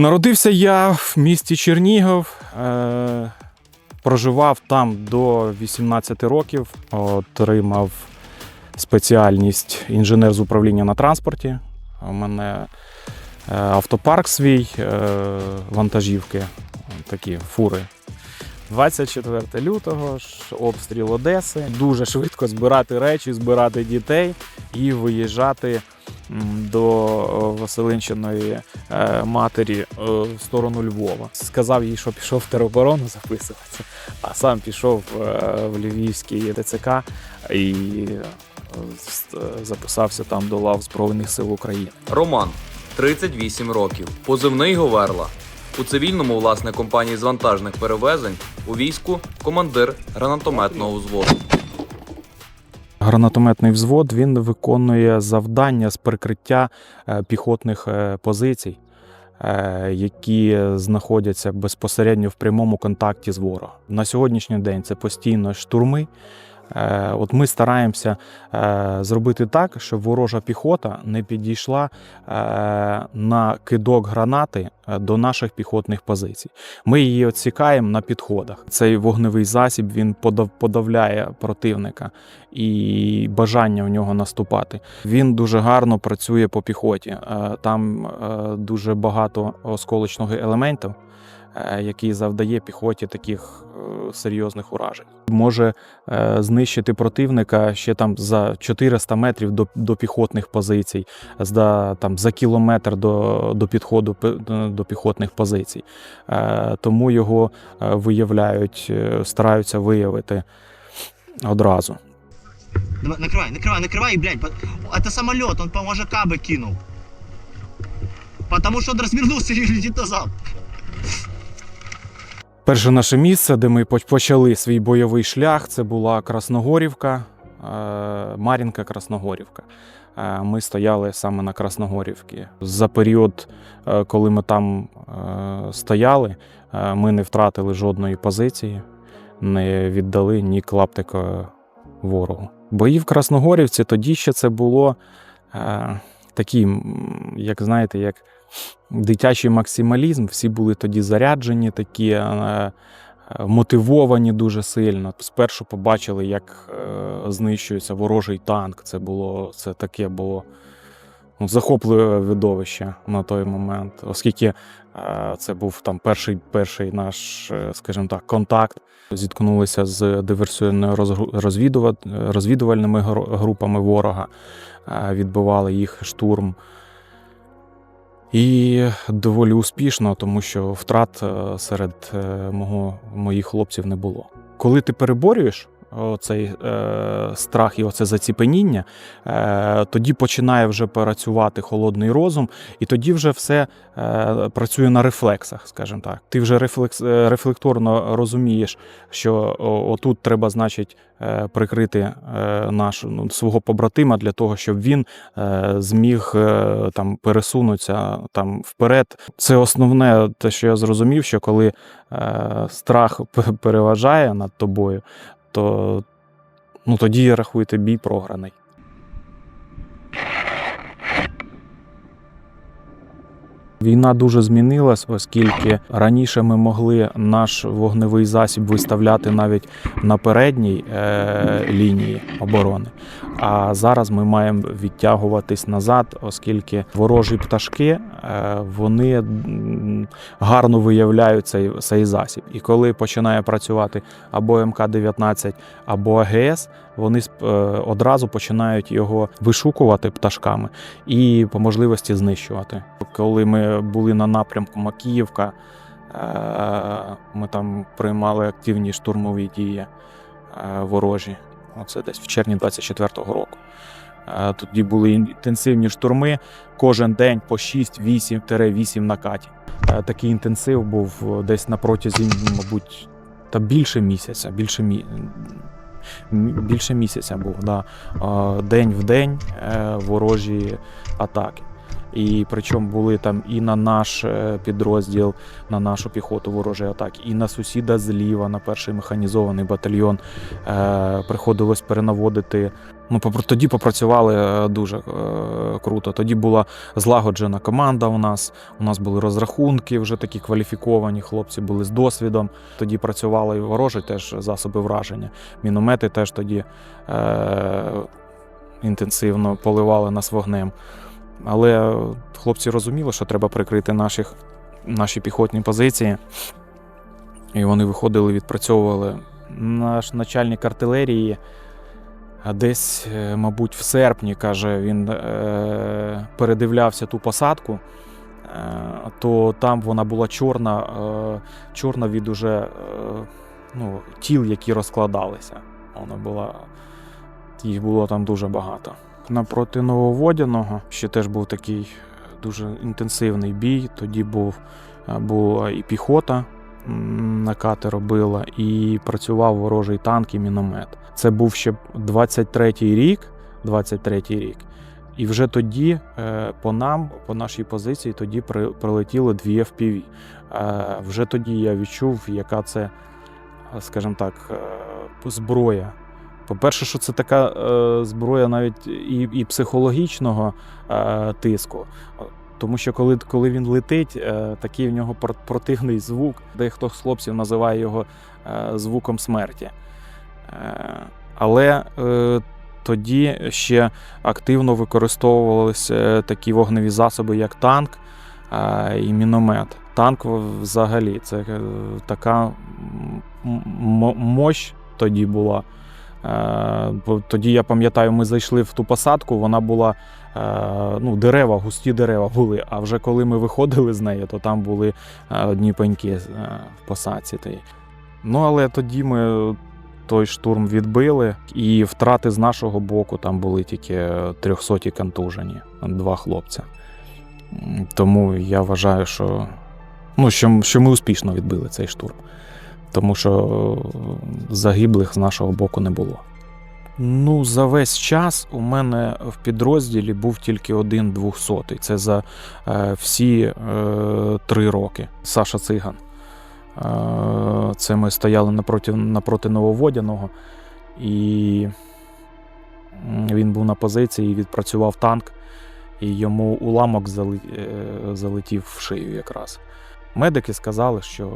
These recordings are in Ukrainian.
Народився я в місті Чернігів, е, проживав там до 18 років, отримав спеціальність інженер з управління на транспорті. У мене е, автопарк свій, е, вантажівки, такі фури. 24 лютого обстріл Одеси. Дуже швидко збирати речі, збирати дітей і виїжджати до е, Василинщиної е, матері е, в сторону Львова. Сказав їй, що пішов в тероборону записуватися, а сам пішов в Львівський ТЦК і записався там до лав Збройних сил України. Роман 38 років. Позивний Говерла. У цивільному власне компанії з вантажних перевезень у війську командир гранатометного взводу. Гранатометний взвод він виконує завдання з прикриття е, піхотних е, позицій, е, які знаходяться безпосередньо в прямому контакті з ворогом. На сьогоднішній день це постійно штурми. Е, От ми стараємося е, зробити так, щоб ворожа піхота не підійшла е, на кидок гранати до наших піхотних позицій. Ми її відсікаємо на підходах. Цей вогневий засіб він подавляє противника і бажання в нього наступати. Він дуже гарно працює по піхоті. Там дуже багато осколочного елементів, який завдає піхоті таких е, серйозних уражень. Може е, знищити противника ще там за 400 метрів до, до піхотних позицій, за, там, за кілометр до, до підходу пи- до піхотних позицій. Е, Тому його е, виявляють, е, стараються виявити одразу. Давай, накрывай, накрывай, накрывай, блядь. по- Это самолет, он по МЖК бы кинул. Потому что он развернулся и летит назад. Перше наше місце, де ми почали свій бойовий шлях, це була Красногорівка, е, Мар'їнка Красногорівка. Е, Ми стояли саме на Красногорівці. За період, е, коли ми там стояли, ми не втратили жодної позиції, не віддали ні клаптика ворогу. Бої в Красногорівці тоді ще це було такі, як знаєте, як дитячий максималізм. Всі були тоді заряджені, такі е, мотивовані дуже сильно. Спершу побачили, як е, знищується ворожий танк. Це було це таке було ну, захопливе видовище на той момент, оскільки е, це був там перший, перший наш, скажімо так, контакт. Зіткнулися з диверсійною розвідувальними групами ворога, відбивали їх штурм. І доволі успішно, тому що втрат е, серед е, мого, моїх хлопців не було. Коли ти переборюєш цей е, страх і оце заціпеніння, е, тоді починає вже працювати холодний розум, і тоді вже все е, працює на рефлексах, скажімо так. Ти вже рефлекс, е, рефлекторно розумієш, що о, отут треба, значить, е, прикрити е, наш, ну, свого побратима для того, щоб він е, зміг е, там пересунутися там вперед. Це основне, те, що я зрозумів, що коли е, страх переважає над тобою, то ну, тоді рахуйте бій програний. Війна дуже змінилась, оскільки раніше ми могли наш вогневий засіб виставляти навіть на передній е, лінії оборони. А зараз ми маємо відтягуватись назад, оскільки ворожі пташки е, вони гарно виявляють цей, цей засіб. І коли починає працювати або МК-19, або АГС, вони е, одразу починають його вишукувати пташками і по можливості знищувати. Коли ми були на напрямку Макіївка, е, ми там приймали активні штурмові дії е, ворожі. Оце десь в червні 24-го року. Тоді були інтенсивні штурми кожен день по 6-8-8 накатів. Е, Такий інтенсив був десь на протязі, мабуть, та більше місяця. Більше, мі... більше місяця був. Да. Е, День в день е, ворожі атаки. І причому були там і на наш е, підрозділ, на нашу піхоту ворожі атаки, і на сусіда зліва, на перший механізований батальйон. Е, приходилось перенаводити Ну, тоді попрацювали е, дуже е, круто. Тоді була злагоджена команда у нас. У нас були розрахунки вже такі кваліфіковані, хлопці були з досвідом. Тоді працювали і ворожі теж засоби враження. Міномети теж тоді е- інтенсивно поливали нас вогнем. Але хлопці розуміли, що треба прикрити наших, наші піхотні позиції. І вони виходили, відпрацьовували. Наш начальник артилерії а десь, е, мабуть, в серпні, каже, він е, передивлявся ту посадку, е, то там вона була чорна, е, чорна від уже е, ну, тіл, які розкладалися. Вона була, їх було там дуже багато. Напроти Нововодяного ще теж був такий дуже інтенсивний бій. Тоді був, е, була і піхота м, на кати робила, і працював ворожий танк і міномет. Це був ще 23-й рік. 23-й рік. І вже тоді е, по нам, по нашій позиції, тоді при, прилетіло дві FPV. Е, вже тоді я відчув, яка це, е, скажімо так, зброя. По-перше, що це така зброя навіть і, і психологічного тиску. Тому що коли, коли він летить, е, такий в нього пр- противний звук, дехто з хлопців називає його е, звуком смерті. Е, але е, тоді ще активно використовувалися е, такі вогневі засоби, як танк е, і міномет. Танк взагалі це е, така мощь тоді була. Е, Тоді я пам'ятаю, ми зайшли в ту посадку, вона була е, ну, дерева, густі дерева були. А вже коли ми виходили з неї, то там були е, одні пеньки в посадці. Ну, але тоді ми той штурм відбили, і втрати з нашого боку там були тільки 300 контужені, два хлопця. Тому я вважаю, що, ну, що, що ми успішно відбили цей штурм. Тому що загиблих з нашого боку не було. Ну, за весь час у мене в підрозділі був тільки один двохсотий. Це за е, всі е, три роки. Саша Циган. Е, Це ми стояли напроти, напроти Нововодяного, і він був на позиції, відпрацював танк, і йому уламок е, залетів в шию якраз. Медики сказали, що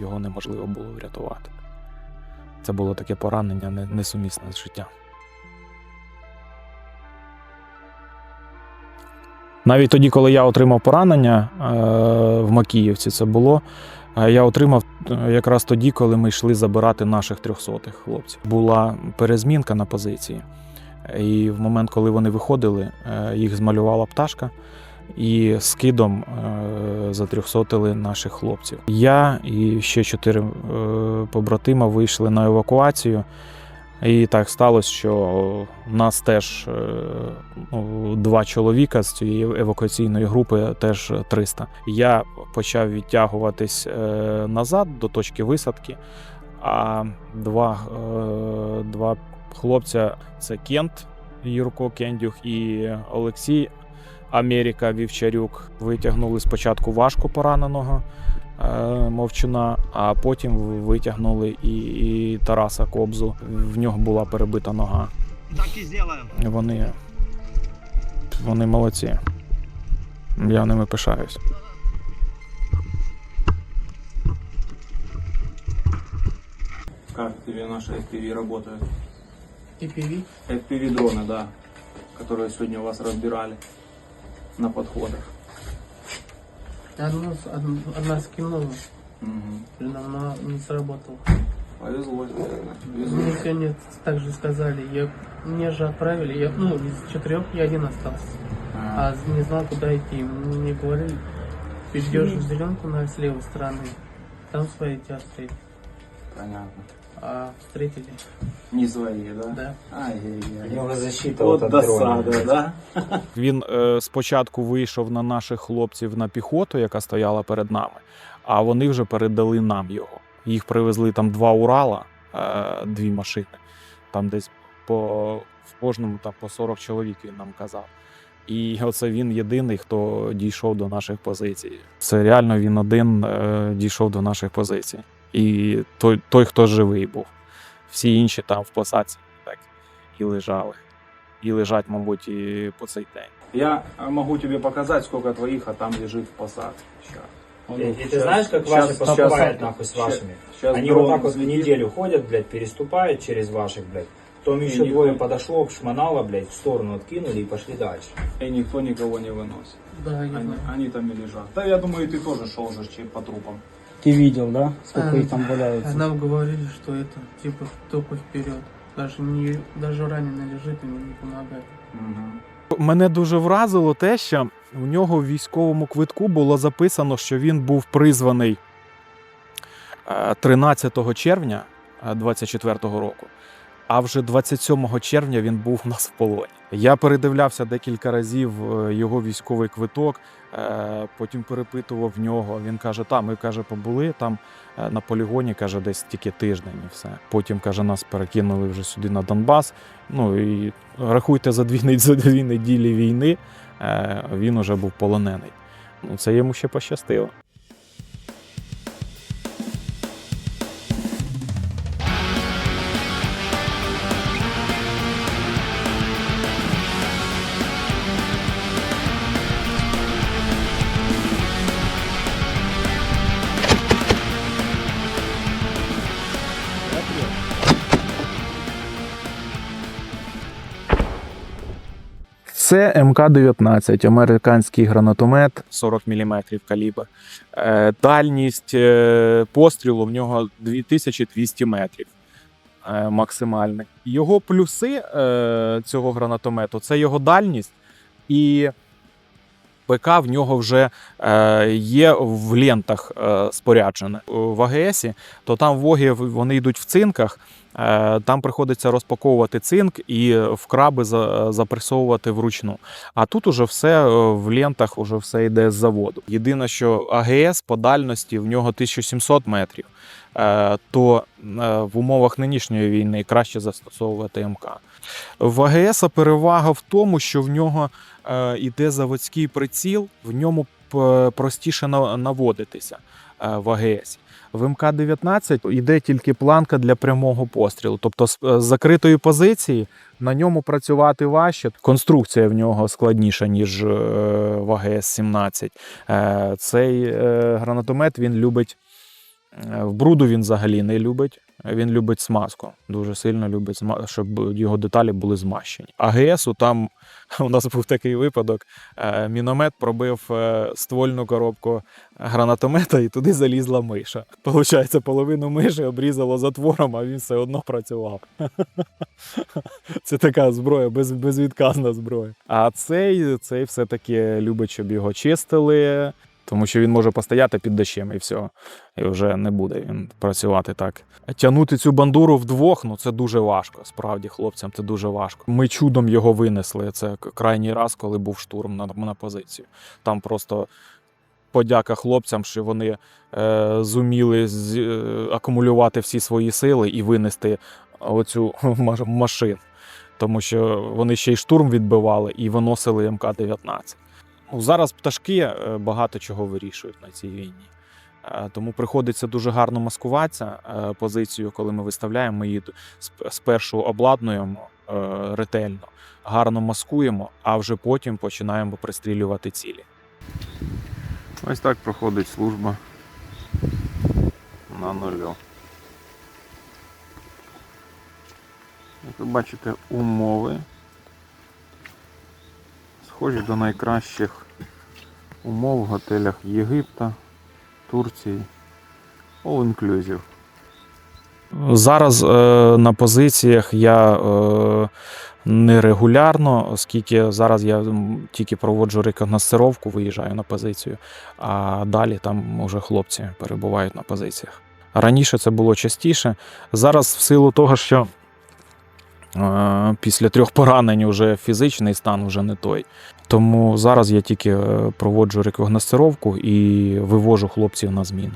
його неможливо було врятувати. Це було таке поранення несумісне з життям. Навіть тоді, коли я отримав поранення е, в Макіївці, це було. е, Я отримав е, якраз тоді, коли ми йшли забирати наших трьохсотих хлопців. Була перезмінка на позиції. І в момент, коли вони виходили, їх змалювала пташка і скидом е, затрьохсотили наших хлопців. Я і ще чотири е, побратима вийшли на евакуацію. І так сталося, що в нас теж е, ну, два чоловіка з цієї евакуаційної групи, теж 300. Я почав відтягуватись назад до точки висадки, а два, два хлопця це Кент Юрко Кендюх і Олексій Америка Вівчарюк. Витягнули спочатку важко пораненого е, мовчуна, а потім витягнули і, і Тараса Кобзу. В нього була перебита нога. Так и сделаем. Вони, вони молодці. Я ними пишаюсь. Как тебе наши FPV работают? TPV. FPV дроны, да, которые сегодня у вас разбирали на подходах. Одну, с- одну- одна скинула, блин, она не сработала. Повезло, наверное. Мне Повезло. сегодня также сказали, я, мне же отправили, я, ну, из четырех я один остался, А, а не знал, куда идти. Мне говорили, идешь в зеленку на с левой стороны, там свои тебя встретят. Понятно. А встретили, Не свои, да? да. Ай-яй-яй. него защита Вот вот от досада, да? Він е, спочатку вийшов на наших хлопців на піхоту, яка стояла перед нами, а вони вже передали нам його. Їх привезли там два Урала, е, дві машини. Там десь по в кожному там по 40 чоловік він нам казав. І оце він єдиний, хто дійшов до наших позицій. Це реально він один е, дійшов до наших позицій І той, той, хто живий був. Всі інші там в посадці так і лежали. і лежать, мабуть, і по цей день. Я э, могу тебе показать, сколько твоих, а там лежит в посадке. Щас. И, и ты знаешь, как ваши поступают нахуй с вашими? Сейчас Они вот так вот в неделю ходят, блядь, переступают через ваших, блядь. Потом еще не двое ходят. подошло, шмонало, блядь, в сторону откинули и пошли дальше. И никто никого не выносит. Да, я Они, знаю. они там и лежат. Да я думаю, ты тоже шел же че- по трупам. Ты видел, да? Сколько А, их там валяется? Нам говорили, что это типа только вперед. Даже не даже раненый лежит, ему не помогает. Мгм. Мене дуже вразило те, що в нього в військовому квитку було записано, що він був призваний е, 13 червня 24-го року, а вже 27 червня він був у нас в полоні. Я передивлявся декілька разів е, його військовий квиток, е, потім перепитував в нього. Він каже: та, ми каже, побули там е, на полігоні, каже, десь тільки тиждень і все. Потім каже, нас перекинули вже сюди на Донбас. Ну і рахуйте за дві, за дві неділі війни, він уже був полонений. Ну, це йому ще пощастило. Це МК-19, американський гранатомет 40 мм калібр. Е, Дальність е, пострілу в нього 2200 метрів е, максимальний. Його плюси цього гранатомету це його дальність і ПК в нього вже е, є в лентах е, споряджене. В АГСі, то там воги вони йдуть в цинках. Е, Там приходиться розпаковувати цинк і в краби запресовувати вручну. А тут уже все в лентах, уже все йде з заводу. Єдине, що АГС по дальності в нього 1700 метрів, то в умовах нинішньої війни краще застосовувати МК. В АГС перевага в тому, що в нього е, іде заводський приціл, в ньому простіше наводитися е, в АГС. В МК-19 йде тільки планка для прямого пострілу. Тобто з з закритої позиції на ньому працювати важче. Конструкція в нього складніша, ніж е, в АГС-17. Е, Цей е, гранатомет він любить е, в бруду він взагалі не любить. Він любить смазку. Дуже сильно любить, щоб його деталі були змащені. АГСу там у нас був такий випадок. е, Міномет пробив е, ствольну коробку гранатомета і туди залізла миша. Получається, половину миші обрізало затвором, а він все одно працював. Це така зброя, без, безвідказна зброя. А цей, цей все-таки любить, щоб його чистили, тому що він може постояти під дощем і все. І вже не буде він працювати так. Тягнути цю бандуру вдвох, ну це дуже важко. Справді, хлопцям це дуже важко. Ми чудом його винесли. Це крайній раз, коли був штурм на, на позицію. Там просто подяка хлопцям, що вони е, зуміли з, е, акумулювати всі свої сили і винести оцю машину. Тому що вони ще й штурм відбивали і виносили МК-19. Ну, зараз пташки е, багато чого вирішують на цій війні. Е, Тому приходиться дуже гарно маскуватися е, позицію, коли ми виставляємо. Її спершу обладнуємо ретельно, гарно маскуємо, а вже потім починаємо пристрілювати цілі. Ось так проходить служба на нулю. Як ви бачите, умови схожі до найкращих умов в готелях Єгипта, Турції. All inclusive. Зараз е, на позиціях я е, нерегулярно, оскільки зараз я тільки проводжу рекогносцировку, виїжджаю на позицію, а далі там вже хлопці перебувають на позиціях. Раніше це було частіше. Зараз, в силу того, що після трьох поранень вже фізичний стан вже не той. Тому зараз я тільки е, проводжу рекогносцировку і вивожу хлопців на зміну.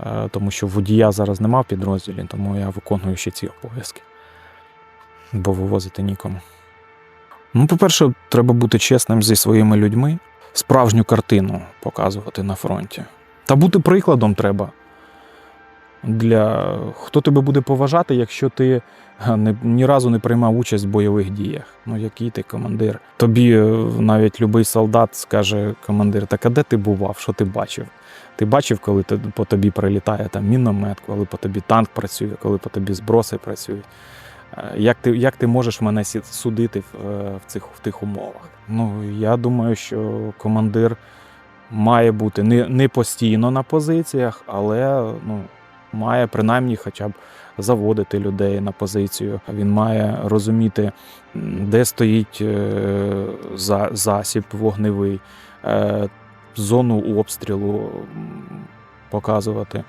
Е, Тому що водія зараз нема в підрозділі, тому я виконую ще ці обов'язки. Бо вивозити нікому. Ну, по-перше, треба бути чесним зі своїми людьми, справжню картину показувати на фронті. Та бути прикладом треба. Для хто тебе буде поважати, якщо ти не, ні разу не приймав участь в бойових діях? Ну який ти командир? Тобі е, навіть любий солдат скаже командир: так а де ти бував? Що ти бачив? Ти бачив, коли по тобі прилітає там міномет, коли по тобі танк працює, коли по тобі зброси працюють. Е, Як ти, як ти можеш мене судити в, е, в, цих, в тих умовах? Ну, я думаю, що командир має бути не, не постійно на позиціях, але ну, має принаймні хоча б заводити людей на позицію. Він має розуміти, де стоїть е, засіб вогневий, е, зону обстрілу показувати.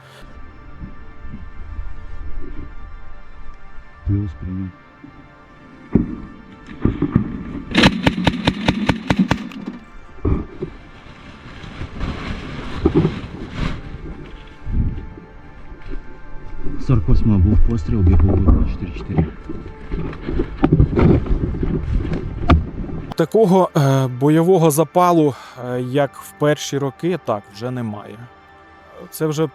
Плюс, привіт. 48 був постріл біговий 244. Такого е, бойового запалу, е, як в перші роки, так, вже немає. Це вже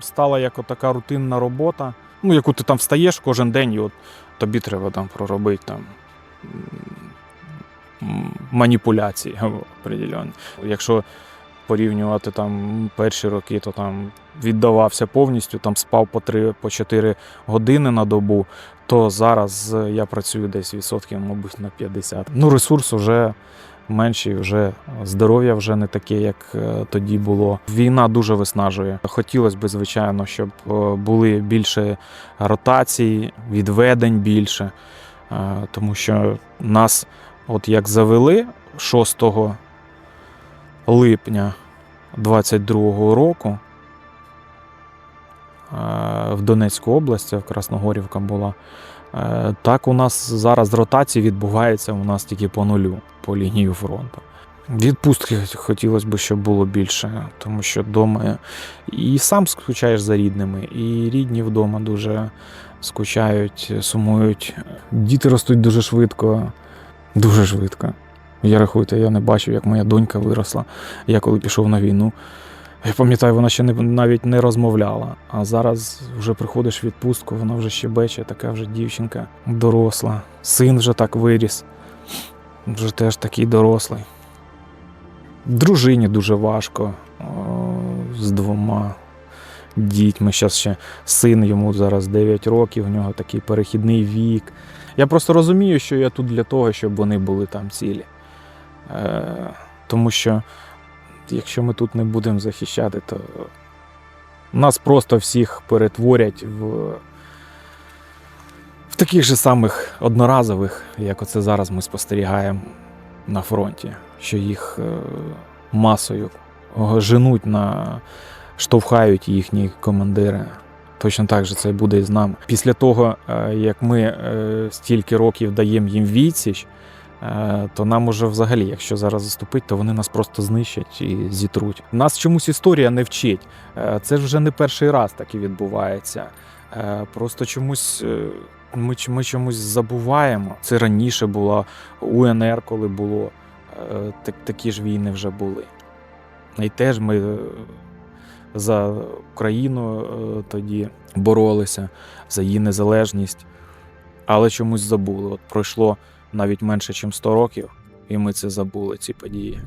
стала як така рутинна робота, ну, яку ти там встаєш кожен день, і от тобі треба там проробити там, маніпуляції определені. Якщо порівнювати там перші роки, то там віддавався повністю, там спав по 3 по 4 години на добу, то зараз е, я працюю десь відсотків, мабуть, на 50. Ну, ресурс вже менший, вже здоров'я вже не таке, як е, тоді було. Війна дуже виснажує. Хотілося б, звичайно, щоб е, були більше ротацій, відведень більше, тому що нас, от як завели 6 липня 22-го року. е, В Донецьку область, в Красногорівка була. Е, Так у нас зараз ротації відбувається у нас тільки по нулю, по лінії фронту. Відпустки хотілося б, щоб було більше, тому що вдома і сам скучаєш за рідними, і рідні вдома дуже скучають, сумують. Діти ростуть дуже швидко, дуже швидко. Я рахуйте, я не бачив, як моя донька виросла. Я коли пішов на війну. Я пам'ятаю, вона ще не, навіть не розмовляла. А зараз вже приходиш в відпустку, вона вже щебече, така вже дівчинка доросла. Син вже так виріс, вже теж такий дорослий. Дружині дуже важко о, з двома дітьми. Зараз ще син йому зараз 9 років, у нього такий перехідний вік. Я просто розумію, що я тут для того, щоб вони були там цілі. Е, тому що якщо ми тут не будемо захищати, то нас просто всіх перетворять в, в таких же самих одноразових, як оце зараз ми спостерігаємо на фронті, що їх е, масою женуть на штовхають їхні командири. Точно так же це буде і з нами. Після того, е, як ми стільки років даємо їм відсіч, то нам уже взагалі, якщо зараз заступить, то вони нас просто знищать і зітруть. Нас чомусь історія не вчить. Е, Це ж вже не перший раз так і відбувається. Е, Просто чомусь. е, Ми, ми чомусь забуваємо. Це раніше було УНР, коли було. е, Так, такі ж війни вже були. І теж ми е, за Україну е, тоді боролися, за її незалежність, але чомусь забули. От пройшло навіть менше, ніж 100 років, і ми це забули, ці події.